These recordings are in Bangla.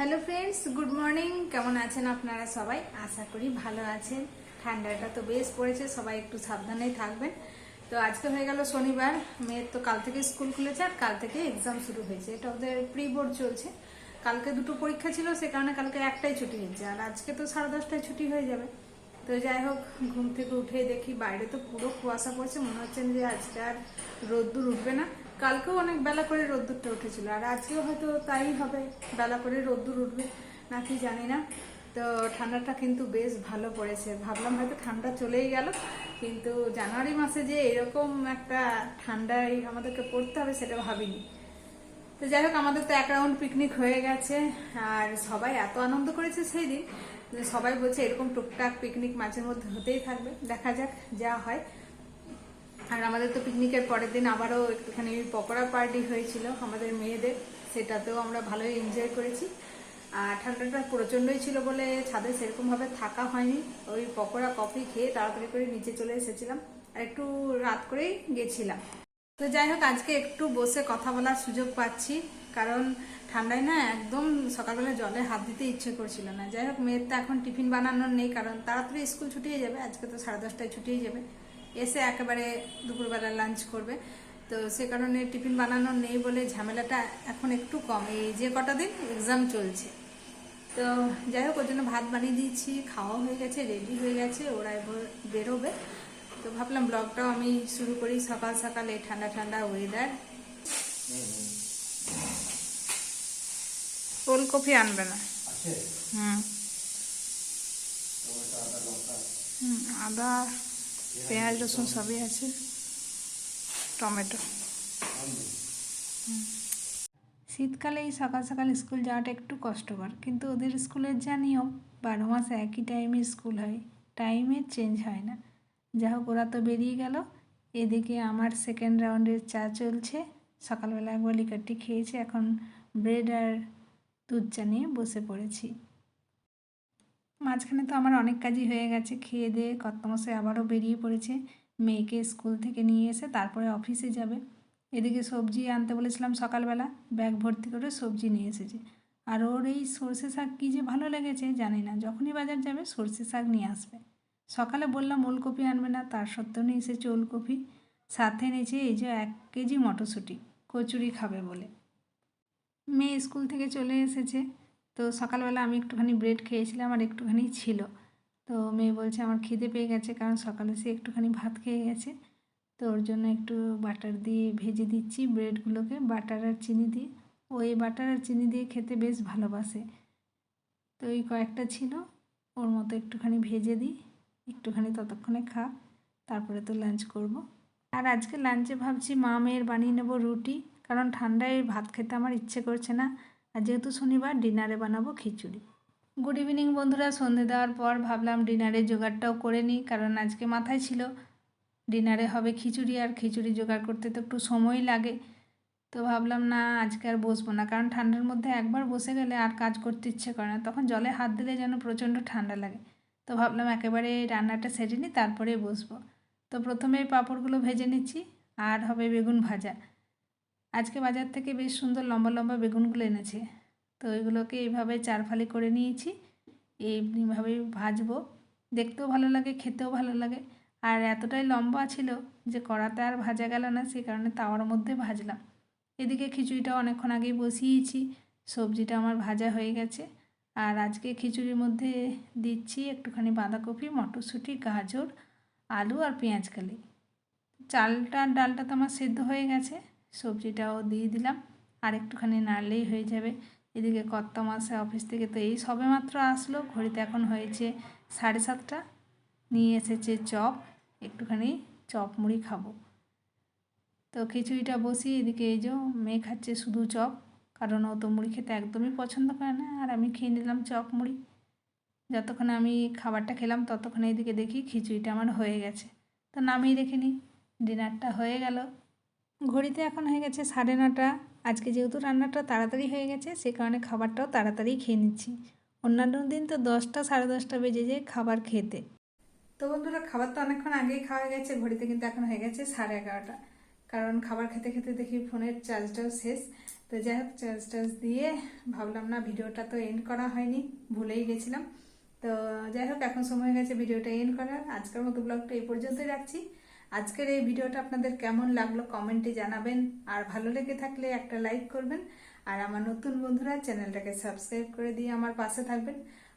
হ্যালো ফ্রেন্ডস গুড মর্নিং কেমন আছেন আপনারা সবাই? আশা করি ভালো আছেন। ঠান্ডাটা তো বেশ পড়েছে, সবাই একটু সাবধানেই থাকবেন। তো আজকে হয়ে গেল শনিবার, মেয়ের তো কাল থেকে স্কুল খুলেছে আর কাল থেকে এক্সাম শুরু হয়েছে। এটা ওদের প্রি বোর্ড চলছে। কালকে দুটো পরীক্ষা ছিল, সে কারণে কালকে একটাই ছুটি হয়েছে আর আজকে তো সাড়ে দশটায় ছুটি হয়ে যাবে। তো যাই হোক, ঘুম থেকে উঠে দেখি বাইরে তো পুরো কুয়াশা পড়ছে। মনে হচ্ছে যে আজকে আর রোদ্দুর উঠবে না। কালকেও অনেক বেলা করে রোদ্দুরটা উঠেছিল, আর আজকেও হয়তো তাই হবে, বেলা করে রোদ্দুর উঠবে নাকি জানি না। তো ঠান্ডাটা কিন্তু বেশ ভালো পড়েছে। ভাবলাম হয়তো ঠান্ডা চলেই গেল, কিন্তু জানুয়ারি মাসে যে এরকম একটা ঠান্ডায় আমাদেরকে পড়তে হবে সেটা ভাবিনি। তো যাই হোক, আমাদের তো এক রাউন্ড পিকনিক হয়ে গেছে, আর সবাই এত আনন্দ করেছে সেই দিন সবাই বলছে এরকম টুকটাক পিকনিক মাঝে মধ্যে হতেই থাকবে। দেখা যাক যা হয়। আর আমাদের তো পিকনিকের পরের দিন আবারও একটুখানি পকোড়া পার্টি হয়েছিল আমাদের মেয়েদের, সেটাতেও আমরা ভালোই এনজয় করেছি। আর ঠান্ডাটা প্রচণ্ডই ছিল বলে ছাদে সেরকমভাবে থাকা হয়নি। ওই পকোড়া কফি খেয়ে তাড়াতাড়ি করে নিচে চলে এসেছিলাম। আর একটু রাত করেই গেছিলাম। তো যাই হোক, আজকে একটু বসে কথা বলার সুযোগ পাচ্ছি। কারণ ঠান্ডায় না একদম সকালবেলা জলে হাত দিতে ইচ্ছে করছিল না। যাই হোক, মেয়ের তো এখন টিফিন বানানোর নেই, কারণ তাড়াতাড়ি স্কুল ছুটিয়ে যাবে। আজকে তো সাড়ে দশটায় ছুটিয়ে যাবে। এসে একেবারে দুপুরবেলা লাঞ্চ করবে। তো সে কারণে টিফিন বানানোর নেই বলে ঝামেলাটা এখন একটু কম। এই যে কটা দিন এক্সাম চলছে। তো যাই হোক ওর জন্য ভাত বানিয়ে দিয়েছি খাওয়া হয়ে গেছে রেডি হয়ে গেছে ওরা এবার বেরোবে। তো ভাবলাম ব্লগটাও আমি শুরু করি সকাল সকালে ঠান্ডা ঠান্ডা ওয়েদার ফুলকপি আনবে না। হুম, আদা পেঁয়াজ, রসুন সবই আছে। টমেটো। শীতকালে এই সকাল সকাল স্কুল যাওয়াটা একটু কষ্টকর, কিন্তু ওদের স্কুলের যা নিয়ম, বারো মাস একই টাইমে স্কুল হয় টাইমের চেঞ্জ হয় না। যা হোক, ওরা তো বেরিয়ে গেল। এদিকে আমার সেকেন্ড রাউন্ডের চা চলছে। সকালবেলা একবার লিকারটি খেয়েছি, এখন ব্রেড আর দুধ চা নিয়ে বসে পড়েছি। মাঝখানে তো আমার অনেক কাজই হয়ে গেছে। খেয়ে দিয়ে কর্তমশাই আবারও বেরিয়ে পড়েছে। মেয়েকে স্কুল থেকে নিয়ে এসে তারপরে অফিসে যাবে। এদিকে সবজি আনতে বলেছিলাম সকালবেলা, ব্যাগ ভর্তি করে সবজি নিয়ে এসেছে। আর ওর এই সর্ষে শাক কী যে ভালো লেগেছে জানি না, যখনই বাজার যাবে সর্ষে শাক নিয়ে আসবে। সকালে বললাম ওলকপি আনবে না, তার সত্ত্বেও নিয়ে এসেছে ওলকপি। সাথে নিয়েছে এই যে এক কেজি মটরশুঁটি, কচুরি খাবে বলে। মেয়ে স্কুল থেকে চলে এসেছে। তো সকালবেলা আমি একটুখানি ব্রেড খেয়েছিলাম আর একটুখানি ছিল। তো মেয়ে বলছে, আমার খিদে পেয়ে গেছে, কারণ সকালে সে একটুখানি ভাত খেয়ে গেছে। তো ওর জন্য একটু বাটার দিয়ে ভেজে দিচ্ছি ব্রেডগুলোকে বাটার আর চিনি দিয়ে। ও এই বাটার আর চিনি দিয়ে খেতে বেশ ভালোবাসে। তো এই কয়েকটা ছিল, ওর মতো একটুখানি ভেজে দিই, একটুখানি ততক্ষণে খা, তারপরে তো লাঞ্চ করব। আর আজকে লাঞ্চে ভাবছি মা মেয়ের বানিয়ে নেব রুটি, কারণ ঠান্ডায় ভাত খেতে আমার ইচ্ছে করছে না। আর যেহেতু শনিবার ডিনারে বানাবো খিচুড়ি। গুড ইভিনিং বন্ধুরা, সন্ধে দেওয়ার পর ভাবলাম ডিনারের জোগাড়টাও করে নিই, কারণ আজকে মাথায় ছিল ডিনারে হবে খিচুড়ি আর খিচুড়ি জোগাড় করতে তো একটু সময় লাগে। তো ভাবলাম না, আজকে আর বসবো না, কারণ ঠান্ডার মধ্যে একবার বসে গেলে আর কাজ করতে ইচ্ছে করে না, তখন জলে হাত দিলে যেন প্রচণ্ড ঠান্ডা লাগে। তো ভাবলাম একেবারে রান্নাটা সেরে নিই তারপরে বসবো। তো প্রথমে পাঁপড়গুলো ভেজে নিচ্ছি, আর হবে বেগুন ভাজা। আজকে বাজার থেকে বেশ সুন্দর লম্বা লম্বা বেগুনগুলো এনেছে। তো ওইগুলোকে এইভাবে চারফালি করে নিয়েছি। এইভাবেই ভাজবো। দেখতেও ভালো লাগে, খেতেও ভালো লাগে। আর এতটাই লম্বা ছিল যে কড়াতে আর ভাজা গেল না সেই কারণে তাওয়ার মধ্যে ভাজলাম। এদিকে খিচুড়িটা অনেকক্ষণ আগেই বসিয়েছি। সবজিটা আমার ভাজা হয়ে গেছে। আর আজকে খিচুড়ির মধ্যে দিচ্ছি একটুখানি বাঁধাকপি, মটরশুঁটি, গাজর, আলু আর পেঁয়াজ কালি। চালটা, ডালটা তো আমার সেদ্ধ হয়ে গেছে। সবজিটাও দিয়ে দিলাম। আর একটুখানি নাড়লেই হয়ে যাবে। এদিকে কর্তা মাসে অফিস থেকে তো এই সবে মাত্র আসলো। ঘড়িতে এখন হয়েছে সাড়ে সাতটা। নিয়ে এসেছে চপ। একটুখানি চপ মুড়ি খাব। তো খিচুড়িটা বসিয়ে এদিকে এই যে মেয়ে খাচ্ছে শুধু চপ। কারণ ও তো মুড়ি খেতে একদমই পছন্দ করে না। আর আমি খেয়ে নিলাম চপ মুড়ি। যতক্ষণ আমি খাবারটা খেলাম ততক্ষণ এদিকে দেখি খিচুড়িটা আমার হয়ে গেছে। তো নামিয়ে রেখে নিই। ডিনারটা হয়ে গেল। ঘড়িতে এখন হয়ে গেছে সাড়ে নটা। আজকে যেহেতু রান্নাটা তাড়াতাড়ি হয়ে গেছে, সে কারণে খাবারটাও তাড়াতাড়ি খেয়ে নিচ্ছি। অন্যান্য দিন তো দশটা সাড়ে দশটা বেজে যায় খাবার খেতে। তো বন্ধুরা, খাবার তো অনেকক্ষণ আগেই খাওয়া গেছে, ঘড়িতে কিন্তু এখন হয়ে গেছে সাড়ে এগারোটা। কারণ খাবার খেতে খেতে দেখি ফোনের চার্জটাও শেষ। তো যাই হোক, চার্জ টার্জ দিয়ে ভাবলাম না ভিডিওটা তো এন্ড করা হয়নি, ভুলেই গেছিলাম। তো যাই হোক, এখন সময় হয়ে গেছে ভিডিওটা এন্ড করার। আজকের মতো ব্লগটা এই পর্যন্তই রাখছি। আজকের এই ভিডিওটা আপনাদের কেমন লাগল কমেন্টে জানাবেন। আর ভালো লেগে থাকলে একটা লাইক করবেন। আর আমার নতুন বন্ধুরা, চ্যানেলটাকে সাবস্ক্রাইব করে দিয়ে আমার পাশে থাকবেন।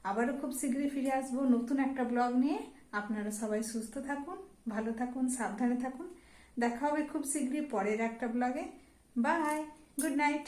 আবারও খুব শীঘ্রই ফিরে আসব নতুন একটা ব্লগ নিয়ে। আপনারা সবাই সুস্থ থাকুন, ভালো থাকুন, সাবধানে থাকুন। দেখা হবে খুব শীঘ্রই পরের একটা ব্লগে বাই গুড নাইট